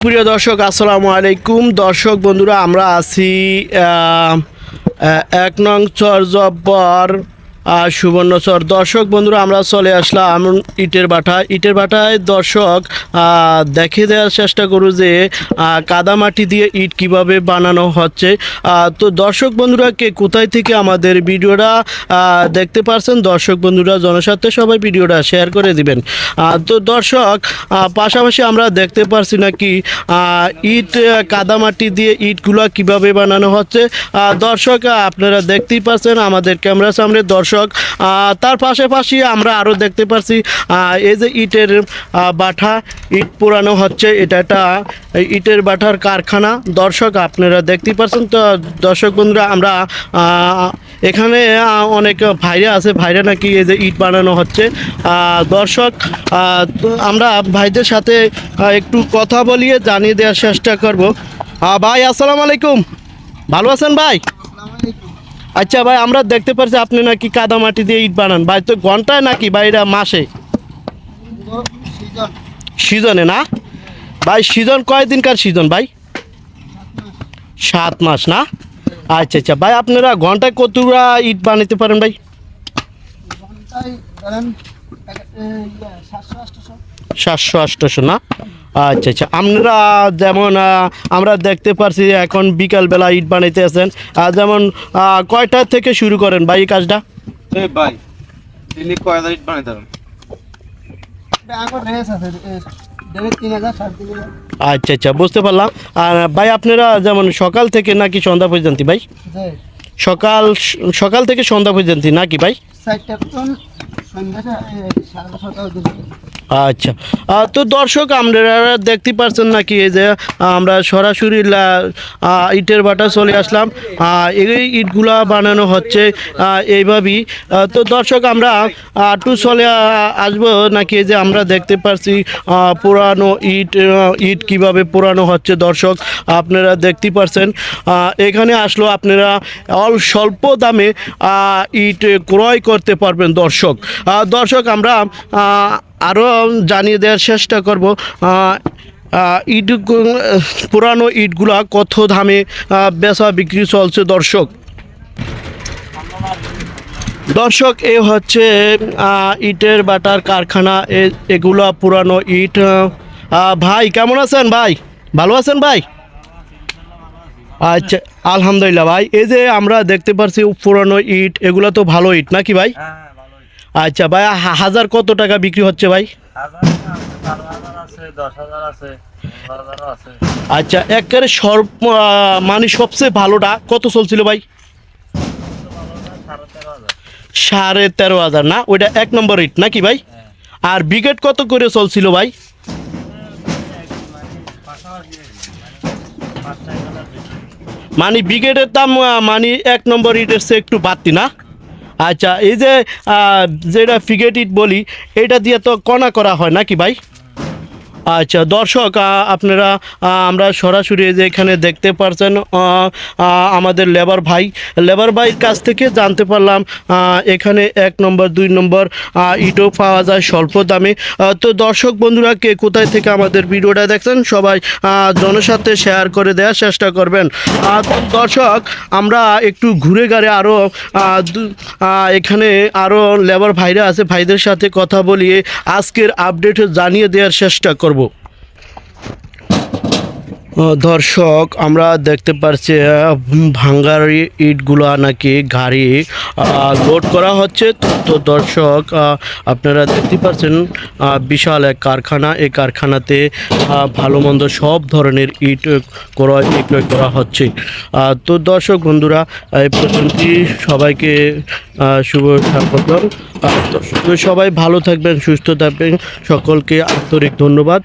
প্রিয় দর্শক আসসালামু আলাইকুম। দর্শক বন্ধুরা আমরা আছি এক নং চর জব্বর আর সুবর্ণচর দর্শক বন্ধুরা আমরা চলে আসলাম ইটের বাটা ইটের বাটায় দর্শক দেখে দেওয়ার চেষ্টা করু যে কাদামাটি দিয়ে ইট কীভাবে বানানো হচ্ছে। তো দর্শক বন্ধুরা কে কোথায় থেকে আমাদের ভিডিওটা দেখতে পারছেন দর্শক বন্ধুরা জনস্বার্থে সবাই ভিডিওটা শেয়ার করে দিবেন। তো দর্শক পাশাপাশি আমরা দেখতে পারছি নাকি আহ, ইট কাদামাটি দিয়ে ইটগুলো কীভাবে বানানো হচ্ছে। দর্শক আপনারা দেখতেই পাচ্ছেন আমাদের ক্যামেরার সামনে দর্শক আহ, তার পাশাপাশি আমরা আরও দেখতে পাচ্ছি এই যে ইটের বাঠা ইট পোড়ানো হচ্ছে এটা একটা ইটের বাঠার কারখানা। দর্শক আপনারা দেখতে পাচ্ছেন তো দর্শক বন্ধুরা আমরা এখানে অনেক ভাইরা আছে ভাইরা নাকি এই যে ইট বানানো হচ্ছে। দর্শক আমরা ভাইদের সাথে একটু কথা বলিয়ে জানিয়ে দেওয়ার চেষ্টা করব। ভাই আসসালামু আলাইকুম। ভালো আছেন ভাই? আচ্ছা ভাই, আমরা দেখতে পাচ্ছি আপনি নাকি কাদা মাটি দিয়ে ইট বানান। ভাই, তো ঘন্টায় নাকি? বাইরা মাসে? সিজনে না? ভাই, সিজন কয়দিনকার সিজন ভাই? সাত মাস না? আচ্ছা আচ্ছা। ভাই, আপনারা ঘন্টায় কতটা ইট বানাতে পারেন ভাই? সাতশো আটশোশো না? আচ্ছা আচ্ছা। আপনারা যেমন আমরা দেখতে পারছি এখন বিকালবেলা ইট বানাইতে আছেন। আর যেমন কয়টা থেকে শুরু করেন ভাই এই কাজটা? ভাই ইট বানাইতে আচ্ছা আচ্ছা বুঝতে পারলাম। আর ভাই আপনারা যেমন সকাল থেকে নাকি সন্ধ্যা পর্যন্ত ভাই? সকাল সকাল থেকে সন্ধ্যা পর্যন্ত নাকি ভাই? সন্ধ্যাটা সাড়ে ছটা আচ্ছা। তো দর্শক, আপনারা দেখতে পাচ্ছেন নাকি এই যে আমরা সরাসরি ইটের বাটা চলে আসলাম। এই ইটগুলা বানানো হচ্ছে এইভাবেই। তো দর্শক, আমরা একটু চলে আসব নাকি এই যে, আমরা দেখতে পারছি পুরানো ইট ইট কীভাবে পুরানো হচ্ছে দর্শক, আপনারা দেখতে পারছেন। এখানে আসলো আপনারা অল স্বল্প দামে ইট ক্রয় করতে পারবেন দর্শক। দর্শক, আমরা আরও জানিয়ে দেওয়ার চেষ্টা করব ইট পুরানো ইটগুলা কত দামে বেচা বিক্রি চলছে দর্শক? দর্শক, এ হচ্ছে ইটের বাটার কারখানা এগুলা পুরানো ইট ভাই, কেমন আছেন ভাই? ভালো আছেন ভাই? আচ্ছা আলহামদুলিল্লাহ ভাই, এই যে আমরা দেখতে পারছি পুরানো ইট, এগুলো তো ভালো ইট, নাকি ভাই? হ্যাঁ আচ্ছা ভাই হাজার কত টাকা বিক্রি হচ্ছে ভাই? আচ্ছা একবারে সর্ব মানে সবচেয়ে ভালোটা কত চলছিল ভাই? সাড়ে তেরো হাজার। না ওইটা এক নম্বর ইট নাকি ভাই? হ্যাঁ। আর ব্রিগেড কত করে চলছিল ভাই? মানে ব্রিগেডের দাম আহ, মানে এক নম্বর ইটের চেয়ে একটু বাড়তি না? আচ্ছা এই যে যেটা ফিগেটিট বলি এটা দিয়ে তো কণা করা হয় নাকি ভাই? আচ্ছা দর্শক আপনারা আমরা সরাসরি যে এখানে দেখতে পারছেন আমাদের লেবার ভাই। লেবার ভাইয়ের কাছ থেকে জানতে পারলাম এখানে এক নম্বর দুই নম্বর ইটও পাওয়া যায় স্বল্প দামে। তো দর্শক বন্ধুরা কে কোথায় থেকে আমাদের ভিডিওটা দেখছেন সবাই আহ, জনস্বার্থে শেয়ার করে দেওয়ার চেষ্টা করবেন। দর্শক আমরা একটু ঘুরে গাড়ে আরও এখানে আরও লেবার ভাইরা আছে ভাইদের সাথে কথা বলিয়ে আজকের আপডেট জানিয়ে দেওয়ার চেষ্টা করব। করব দর্শক, আমরা দেখতে পারছি ভাঙ্গার ইটগুলা নাকি গাড়ি লোড করা হচ্ছে। তো- দর্শক আপনারা দেখতে পাচ্ছেন বিশাল এক কারখানা। এই কারখানাতে ভালো মন্দ সব ধরনের ইট ক্রয় বিক্রয় করা হচ্ছে। তো দর্শক বন্ধুরা, এই পর্যন্তই। সবাইকে শুভ স্বাগতম। সবাই ভালো থাকবেন, সুস্থ থাকবেন। সকলকে আন্তরিক ধন্যবাদ।